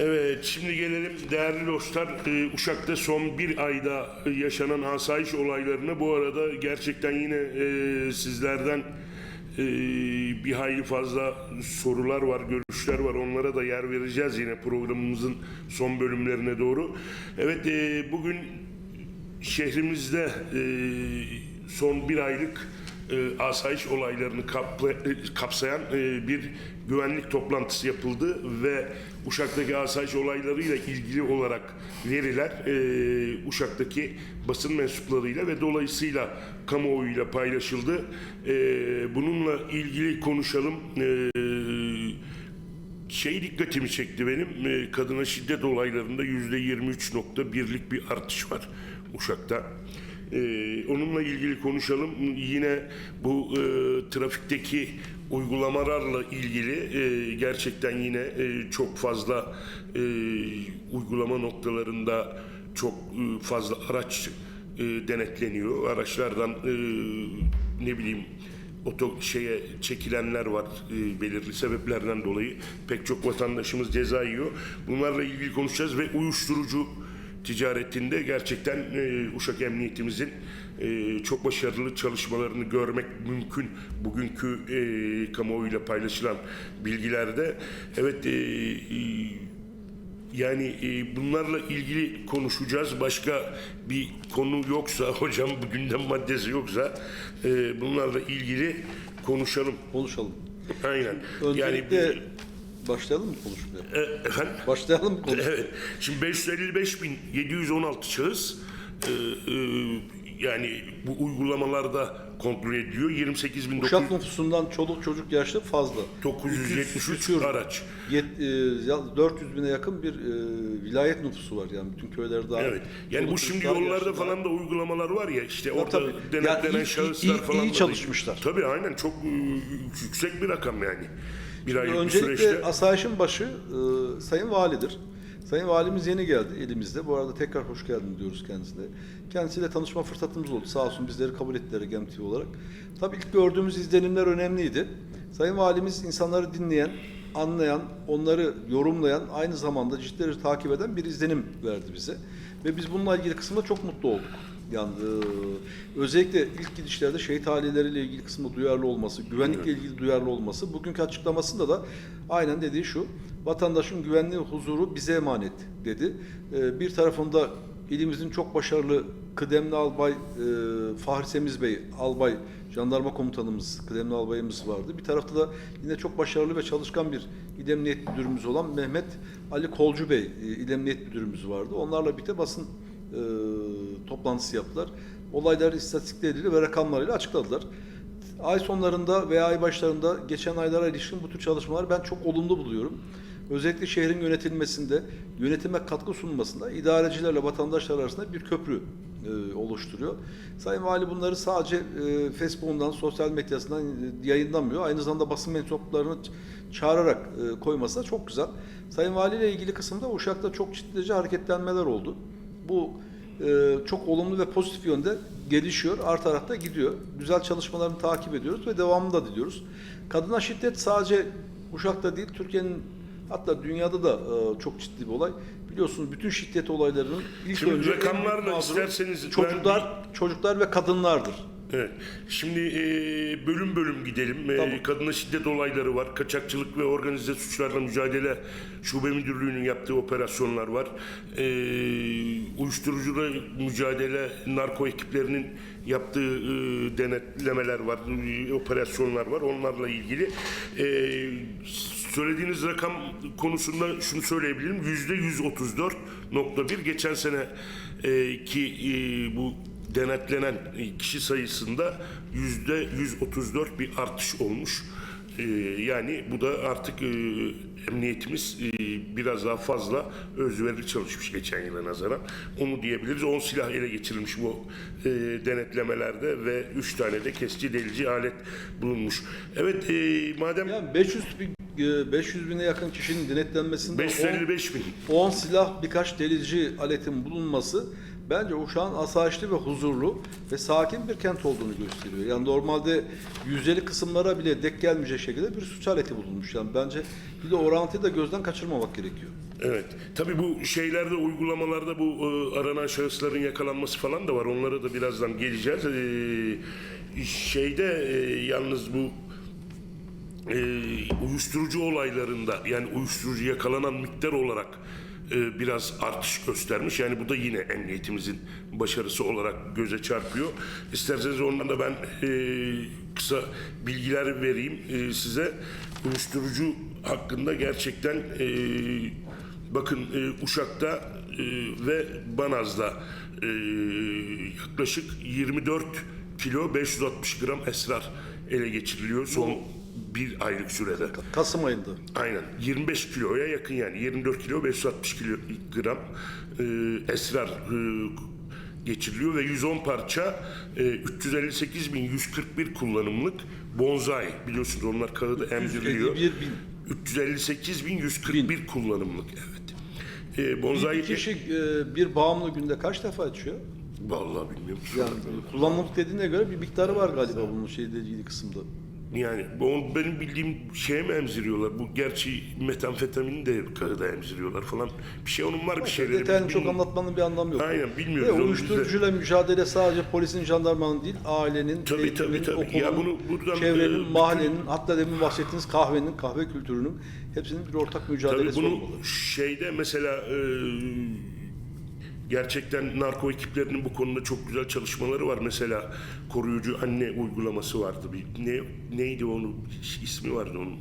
Evet, şimdi gelelim değerli dostlar. Ee, Uşak'ta son bir ayda e, yaşanan asayiş olaylarına bu arada gerçekten yine e, sizlerden e, bir hayli fazla sorular var, görüşler var. Onlara da yer vereceğiz yine programımızın son bölümlerine doğru. Evet, e, bugün şehrimizde e, son bir aylık e, asayiş olaylarını kapla- e, kapsayan e, bir güvenlik toplantısı yapıldı ve Uşak'taki asayiş olaylarıyla ilgili olarak veriler e, Uşak'taki basın mensuplarıyla ve dolayısıyla kamuoyuyla paylaşıldı. E, bununla ilgili konuşalım. E, şey dikkatimi çekti benim. e, Kadına şiddet olaylarında yüzde 23.1'lik bir artış var Uşak'ta. E, onunla ilgili konuşalım. Yine bu e, trafikteki uygulamalarla ilgili e, gerçekten yine e, çok fazla e, uygulama noktalarında çok e, fazla araç e, denetleniyor. Araçlardan e, ne bileyim oto şeye çekilenler var e, belirli sebeplerden dolayı pek çok vatandaşımız ceza yiyor. Bunlarla ilgili konuşacağız ve uyuşturucu ticaretinde gerçekten e, Uşak Emniyetimizin e, çok başarılı çalışmalarını görmek mümkün bugünkü e, kamuoyuyla paylaşılan bilgilerde. Evet e, e, yani e, bunlarla ilgili konuşacağız. Başka bir konu yoksa hocam bu gündem maddesi yoksa e, bunlarla ilgili konuşalım. Konuşalım. Aynen. Yani Öncelikle başlayalım mı konuşmaya? e, efendim. Başlayalım mı konuşmaya? Evet. Şimdi 555.716 şahıs e, e, yani bu uygulamalarda kontrol ediliyor. 28.973 Uşak nüfusundan çoluk çocuk yaşlı fazla. küsür. araç. Yet, e, ya 400 bine yakın bir e, vilayet nüfusu var yani bütün köyler dahil. Evet. Yani bu şimdi yollarda falan da uygulamalar var ya işte orada tabii. denetlenen Yani iyi- şahıslar iyi- falan iyi da- çalışmışlar. Tabii aynen çok e, yüksek bir rakam yani. Bir aylık bir Öncelikle süreçte. asayişin başı e, Sayın Validir. Sayın Valimiz yeni geldi elimizde. Bu arada tekrar hoş geldin diyoruz kendisine. Kendisiyle tanışma fırsatımız oldu. Sağ olsun bizleri kabul ettiler Egem TV olarak. Tabii ilk gördüğümüz izlenimler önemliydi. Sayın Valimiz insanları dinleyen, anlayan, onları yorumlayan, aynı zamanda ciddileri takip eden bir izlenim verdi bize. Ve biz bununla ilgili kısımda çok mutlu olduk. Yani e, özellikle ilk gidişlerde şehit aileleriyle ilgili kısmında duyarlı olması, güvenlikle ilgili duyarlı olması, bugünkü açıklamasında da aynen dediği şu, vatandaşın güvenliği, huzuru bize emanet dedi. E, bir tarafında ilimizin çok başarılı kıdemli albay e, Fahri Semiz Bey, albay jandarma komutanımız, kıdemli albayımız vardı. Bir tarafta da yine çok başarılı ve çalışkan bir İl Emniyet Müdürümüz olan Mehmet Ali Kolcu Bey, e, İl Emniyet Müdürümüz vardı. Onlarla birlikte basın toplantısı yaptılar. Olayları istatistikleriyle ve rakamlarıyla açıkladılar. Ay sonlarında veya ay başlarında geçen aylara ilişkin bu tür çalışmalar ben çok olumlu buluyorum. Özellikle şehrin yönetilmesinde, yönetime katkı sunmasında idarecilerle vatandaşlar arasında bir köprü e, oluşturuyor. Sayın Vali bunları sadece e, Facebook'undan, sosyal medyasından e, yayınlamıyor. Aynı zamanda basın mensuplarını çağırarak e, koyması da çok güzel. Sayın Vali ile ilgili kısımda Uşak'ta çok ciddice hareketlenmeler oldu. Bu e, çok olumlu ve pozitif yönde gelişiyor, artarak da gidiyor. Güzel çalışmalarını takip ediyoruz ve devamını da diliyoruz. Kadına şiddet sadece Uşak'ta değil, Türkiye'nin hatta dünyada da e, çok ciddi bir olay. Biliyorsunuz bütün şiddet olaylarının ilk Şimdi önce rakamlarla isterseniz ben çocuklar, çocuklar ve kadınlardır. Evet. Şimdi e, bölüm bölüm gidelim. E, Tamam. kadına şiddet olayları var. Kaçakçılık ve organize suçlarla mücadele şube müdürlüğünün yaptığı operasyonlar var. E, uyuşturucuyla mücadele narko ekiplerinin yaptığı e, denetlemeler var, e, operasyonlar var. Onlarla ilgili e, söylediğiniz rakam konusunda şunu söyleyebilirim. Yüzde 134.1 geçen sene e, ki e, bu denetlenen kişi sayısında yüzde 134 bir artış olmuş. Ee, yani bu da artık e, emniyetimiz e, biraz daha fazla özverili çalışmış geçen yıla nazaran. Onu diyebiliriz. 10 silah ele geçirilmiş bu e, denetlemelerde ve 3 tane de kesici delici alet bulunmuş. Evet e, madem Yani 500 bin, e, 500 bine yakın kişinin denetlenmesinde 555 bin 10 silah birkaç delici aletin bulunması bence Uşak'ın asayişli ve huzurlu ve sakin bir kent olduğunu gösteriyor. Yani normalde yüzdeli kısımlara bile dek gelmeyecek şekilde bir suç aleti bulunmuş. Yani bence bir de orantıyı da gözden kaçırmamak gerekiyor. Evet. Tabii bu şeylerde, uygulamalarda bu e, aranan şahısların yakalanması falan da var. Onlara da birazdan geleceğiz. E, şeyde e, yalnız bu e, uyuşturucu olaylarında yani uyuşturucu yakalanan miktar olarak e, biraz artış göstermiş. Yani bu da yine emniyetimizin başarısı olarak göze çarpıyor. İsterseniz ondan da ben e, kısa bilgiler vereyim e, size. Uyuşturucu hakkında gerçekten bakın Uşak'ta ve Banaz'da yaklaşık 24 kilo 560 gram esrar ele geçiriliyor son bir aylık sürede. Kasım ayında. Aynen 25 kiloya yakın yani 24 kilo 560 kilogram e, esrar e, geçiriliyor ve 110 parça e, 358.141 kullanımlık bonsai biliyorsunuz onlar kağıda emdiriliyor. 351 358.141 kullanımlık evet. E, bonsai Bir kişi e, bir bağımlı günde kaç defa içiyor? vallahi bilmiyorum. Yani kullanımlık dediğine göre bir miktarı var galiba bunun şeyle ilgili kısımda. Yani benim bildiğim şeye mi emziriyorlar? Bu gerçi metamfetamini de kağıda emziriyorlar falan. Bir şey onun var bir şeyleri. Detayını çok bilmiyoruz. anlatmanın bir anlamı yok. Aynen, bilmiyoruz Ve onu uyuşturucuyla mücadele sadece polisin, jandarmanın değil, ailenin, Tabii, eğitimin, tabii, tabii. okulun, Ya bunu buradan, çevrenin, e, mahallenin, hatta demin bahsettiğiniz kahvenin, kahve kültürünün hepsinin bir ortak Tabii mücadelesi bunu olmalı. şeyde mesela e, gerçekten narko ekiplerinin bu konuda çok güzel çalışmaları var. Mesela koruyucu anne uygulaması vardı. Bir, ne neydi onun ismi vardı onun.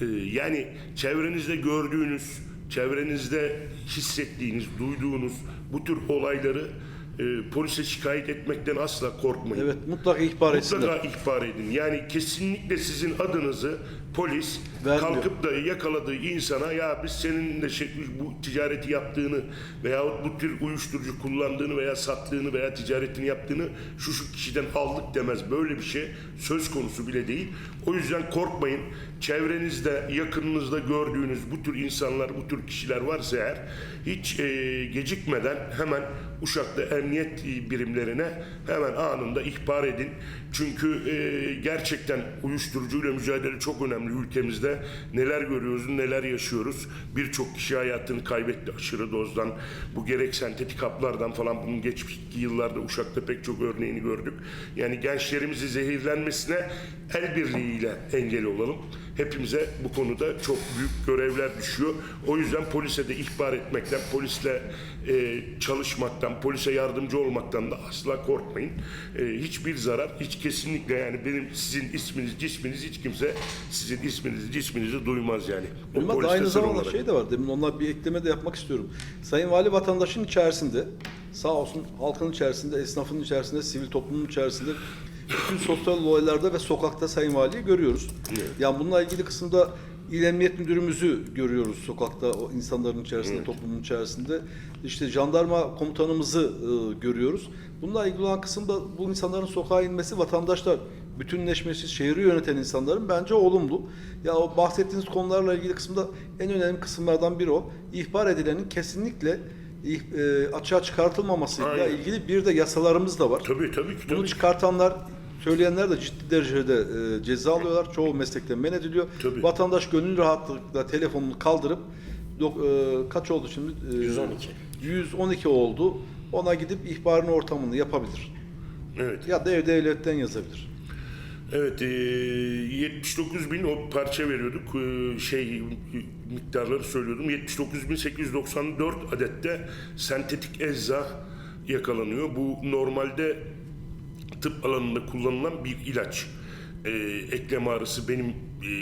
E, yani çevrenizde gördüğünüz, çevrenizde hissettiğiniz, duyduğunuz bu tür olayları e, polise şikayet etmekten asla korkmayın. Evet, mutlaka ihbar etsinler. Mutlaka ihbar edin. Yani kesinlikle sizin adınızı polis Vermiyor. kalkıp da yakaladığı insana ya biz senin de şey, bu ticareti yaptığını veyahut bu tür uyuşturucu kullandığını veya sattığını veya ticaretini yaptığını şu şu kişiden aldık demez. Böyle bir şey söz konusu bile değil. O yüzden korkmayın. Çevrenizde, yakınınızda gördüğünüz bu tür insanlar, bu tür kişiler varsa eğer hiç e, gecikmeden hemen Uşak'ta emniyet birimlerine hemen anında ihbar edin. Çünkü e, gerçekten uyuşturucuyla mücadele çok önemli ülkemizde. Neler görüyoruz, neler yaşıyoruz. Birçok kişi hayatını kaybetti aşırı dozdan. Bu gerek sentetik haplardan falan bunun geçmiş yıllarda Uşak'ta pek çok örneğini gördük. Yani gençlerimizi zehirlenmesine el birliğiyle engel olalım. Hepimize bu konuda çok büyük görevler düşüyor. O yüzden polise de ihbar etmekten, polisle e, çalışmaktan, polise yardımcı olmaktan da asla korkmayın. E, hiçbir zarar, hiç kesinlikle yani benim sizin isminiz, cisminiz hiç kimse sizin isminizi, cisminizi duymaz yani. O Bilmez, poliste aynı zamanda olarak. şey de var. Demin onlar bir ekleme de yapmak istiyorum. Sayın Vali vatandaşın içerisinde sağ olsun halkın içerisinde, esnafın içerisinde, sivil toplumun içerisinde bütün sosyal olaylarda ve sokakta Sayın Vali'yi görüyoruz. Evet. Yani bununla ilgili kısımda İl Emniyet Müdürümüzü görüyoruz sokakta o insanların içerisinde, toplumun içerisinde. İşte jandarma komutanımızı e, görüyoruz. Bununla ilgili olan kısımda bu insanların sokağa inmesi, vatandaşlar bütünleşmesi, şehri yöneten insanların bence olumlu. Ya o bahsettiğiniz konularla ilgili kısımda en önemli kısımlardan biri o. İhbar edilenin kesinlikle e, açığa çıkartılmamasıyla Aynen. ilgili bir de yasalarımız da var. Tabii tabii ki. Bunu Tabii. çıkartanlar söyleyenler de ciddi derecede e, ceza alıyorlar. Çoğu meslekten men ediliyor. Tabii. Vatandaş gönül rahatlıkla telefonunu kaldırıp dok- e, kaç oldu şimdi? E, 112. 112 oldu. Ona gidip ihbarın ortamını yapabilir. Evet. Ya da ev devletten yazabilir. Evet, e, 79 bin o parça veriyorduk. E, şey miktarları söylüyordum. 79.894 adette sentetik ecza yakalanıyor. Bu normalde tıp alanında kullanılan bir ilaç. E, eklem ağrısı benim e,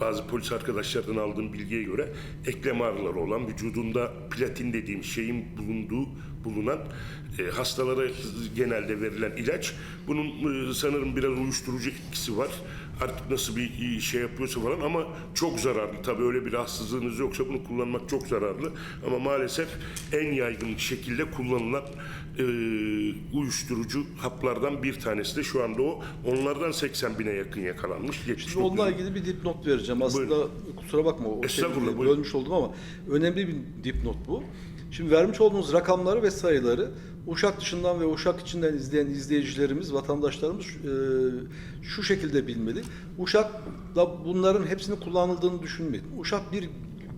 bazı polis arkadaşlardan aldığım bilgiye göre eklem ağrıları olan vücudunda platin dediğim şeyin bulunduğu bulunan e, hastalara genelde verilen ilaç. Bunun e, sanırım biraz uyuşturucu etkisi var. Artık nasıl bir e, şey yapıyorsa falan ama çok zararlı. Tabii öyle bir rahatsızlığınız yoksa bunu kullanmak çok zararlı. Ama maalesef en yaygın şekilde kullanılan e, uyuşturucu haplardan bir tanesi de şu anda o. Onlardan 80 bine yakın yakalanmış. Şimdi 79 onunla ilgili bir dipnot vereceğim. Aslında kusura bakma o şeyi buyurun. bölmüş oldum ama önemli bir dipnot bu. Şimdi vermiş olduğunuz rakamları ve sayıları Uşak dışından ve Uşak içinden izleyen izleyicilerimiz, vatandaşlarımız e, şu şekilde bilmeli. Uşak'ta bunların hepsinin kullanıldığını düşünmeyin. Uşak bir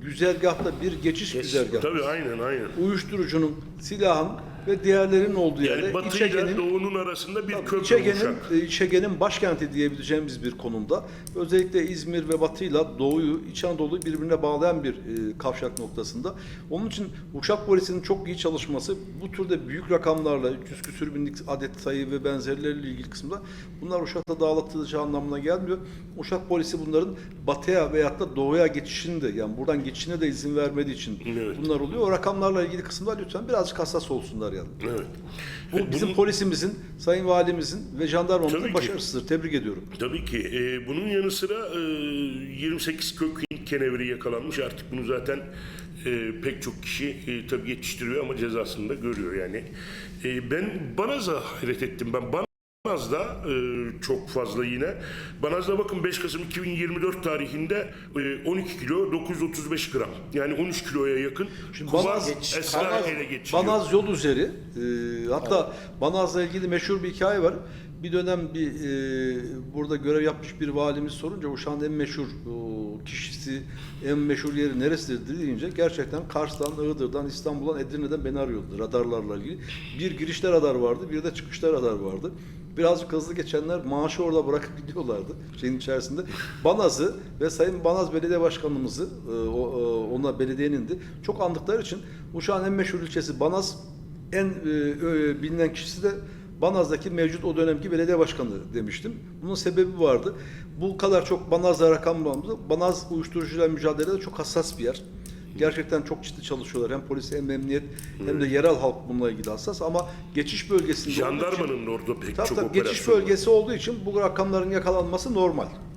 güzergahta bir geçiş güzergahı. Tabii aynen aynen. Uyuşturucunun, silahın ve diğerlerinin olduğu yerde Yani batı ile doğunun arasında bir Tabii, köprü İç Ege'nin, Uşak. e, İç Ege'nin başkenti diyebileceğimiz bir konumda. Özellikle İzmir ve Batı'yla Doğu'yu, İç Anadolu'yu birbirine bağlayan bir e, kavşak noktasında. Onun için Uşak Polisi'nin çok iyi çalışması bu türde büyük rakamlarla 300 küsür binlik adet sayı ve benzerleriyle ilgili kısımda bunlar Uşak'ta dağıtılacağı anlamına gelmiyor. Uşak Polisi bunların batıya veyahut da doğuya geçişini de yani buradan geçişine de izin vermediği için Evet. bunlar oluyor. O rakamlarla ilgili kısımda lütfen birazcık hassas olsunlar yani. Evet. Bu E, bizim bunun- polisimizin, sayın valimizin ve jandarmamızın ki. başarısıdır. Tebrik ediyorum. Tabii ki. E, bunun yanı sıra e, 28 kök kenevri yakalanmış. Artık bunu zaten e, pek çok kişi e, tabii yetiştiriyor ama cezasını da görüyor yani. E, ben Banaz'a hayret ettim. Ben Banaz'da e, çok fazla yine. Banaz'da bakın 5 Kasım 2024 tarihinde e, 12 kilo 935 gram. Yani 13 kiloya yakın. Şimdi Banaz, esrar Banaz, ele geçiriyor. Banaz yol üzeri. e, hatta Banaz'la ilgili meşhur bir hikaye var. Bir dönem bir e, burada görev yapmış bir valimiz sorunca Uşak'ın en meşhur o, kişisi, en meşhur yeri neresidir deyince gerçekten Kars'tan, Iğdır'dan, İstanbul'dan, Edirne'den beni arıyordu radarlarla ilgili. Bir girişte radar vardı, bir de çıkışta radar vardı. Birazcık hızlı geçenler maaşı orada bırakıp gidiyorlardı şeyin içerisinde. Banaz'ı ve Sayın Banaz Belediye Başkanımızı, e, e, ona belediyenin de çok andıkları için Uşak'ın en meşhur ilçesi Banaz, en e, bilinen kişisi de Banaz'daki mevcut o dönemki belediye başkanı demiştim. Bunun sebebi vardı. Bu kadar çok Banaz'la rakam bağımlı. Banaz uyuşturucuyla mücadelede çok hassas bir yer. Gerçekten çok ciddi çalışıyorlar. Hem polis hem emniyet hem de yerel halk bununla ilgili hassas ama geçiş bölgesinde olduğu için- Jandarmanın orada pek Tabii çok tabii operasyon geçiş var. bölgesi olduğu için bu rakamların yakalanması normal.